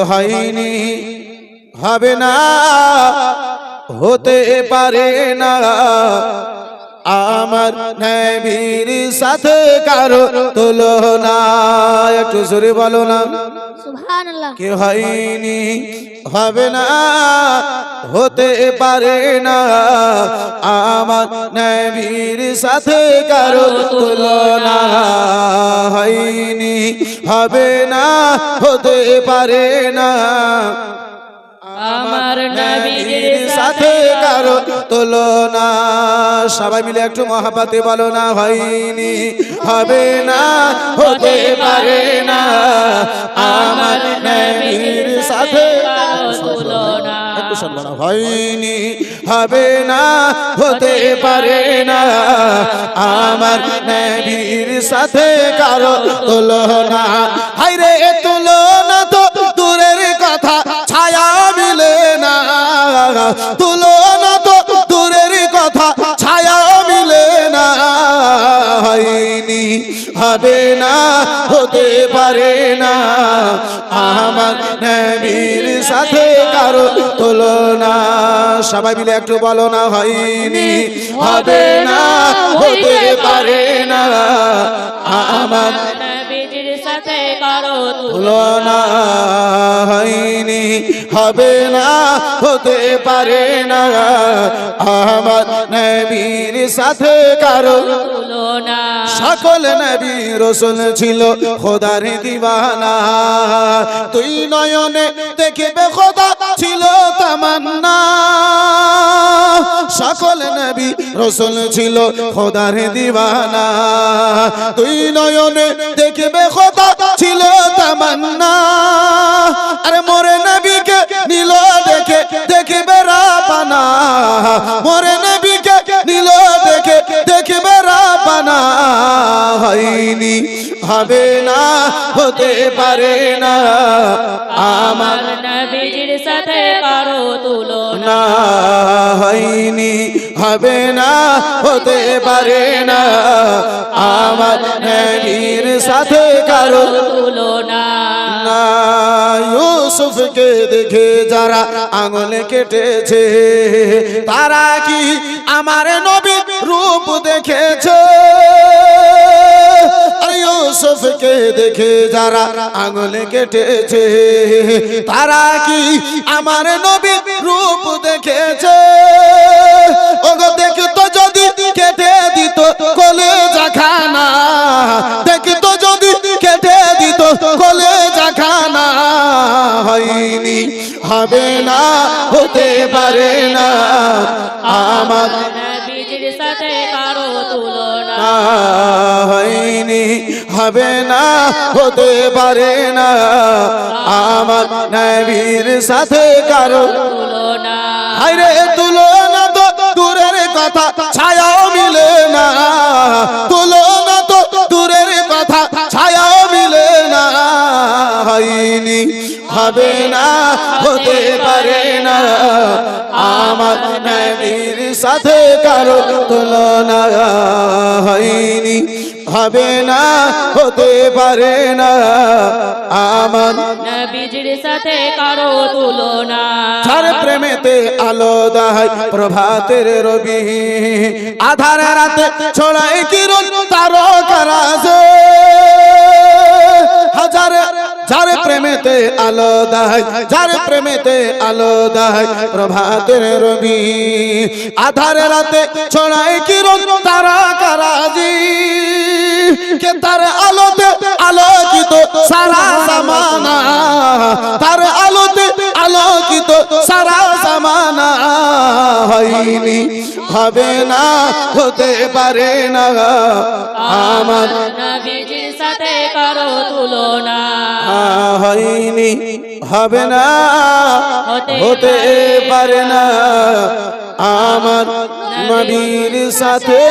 হয়নি হবে না হতে পারে না। আমার নবীর সাথে কারও তুলনা একটু জোরে বলো না। কে হয়নি হবে না হতে পারে না। আমার নবীর সাথে কারও তুলনা হয়নি হবে না হতে পারে না। আমার নবীর সাথে কারও তুলনা। সবাই মিলে একটু মহাপাতে বলো না হয়নি হবে না হতে পারে না। আমার নবীর সম্মান হয়নি। হবে না হতে পারে না। আমার নবীর সাথে কারও তুলনা। হাইরে তুলনা তো দূরের কথা ছায়া মিলে না। তুলনা তো দূরের কথা ছায়া মিলে না। হয়নি হবে না হতে পারে না। আমার নবীর সাথে কারও তুলনা। সবাই মিলে একটু বলো না হয়নি হবে না হতে পারে না। আমার সাথে করো তুলনা হয়নি হবে না হতে পারে না। আমার নবীর সাথে কারও। তুলনা সকল নবী রসুল ছিল খোদার দিবানা। তুই নয়নে দেখবে খোদা ছিল তামান্না। সকল নবী রসুল ছিল খোদার দিবানা। তুই নয়নে দেখবে খোদা ছিল তামান্না। আরে মোরে নবীকে নীল দেখে, দেখবে রাপানা মোরে নবীকে নীল দেখে হয়নি হবে না হতে পারে না। আমার নবীর সাথে কারও তুলনা না হয়নি হবে না হতে পারে না। আমার নবীর সাথে কারও তুলনা না। ইউসুফকে দেখে যারা আঙুলে কেটেছে তারা কি আমার নবী রূপ দেখেছে? ইউসুফকে দেখে যারা আঙুলে কেটেছে তারা কি আমার নবী রূপ দেখেছে? ওগো দেখতো যদি কেটে দিত কলে জাখানা দেখতো যদি কেটে দিত কলে জাখানা হয়নি হবে না হতে পারে না আমার নবীর সাথে করো তুলনা হবে না, হতে পারে না। আমার নবীর সাথে কারও হাইরে তুলনা তো, দূরের কথা, ছায়াও মিলে না। তুলনা তো, দূরের কথা, ছায়াও মিলে না। হয়নি, হবে না, হতে পারে না। আমার নবীর সাথে কারও তুলনা হয়নি। হবে না হতে পারে না। আমার নবীজির সাথে করো তুলনা। যার প্রেমেতে আলো দাহাই প্রভাতের রবি। আধার রাতে ছড়ায় কিরণ তারো কারাজে হাজার যার প্রেমেতে আলো দাহাই যার প্রেমেতে আলো দাহাই প্রভাতের রবি। আধার রাতে ছড়াই কিরণ তারা কারাজি। কে তার আলোতে আলোকিত সারা জামানা তার আলোতে আলোকিত সারা জামানা হয়নি। হবে না হতে পারে না। আমার সাথে করো তুলনা। হয়নি হবে না হতে পারে না। আমার নবীর সাথে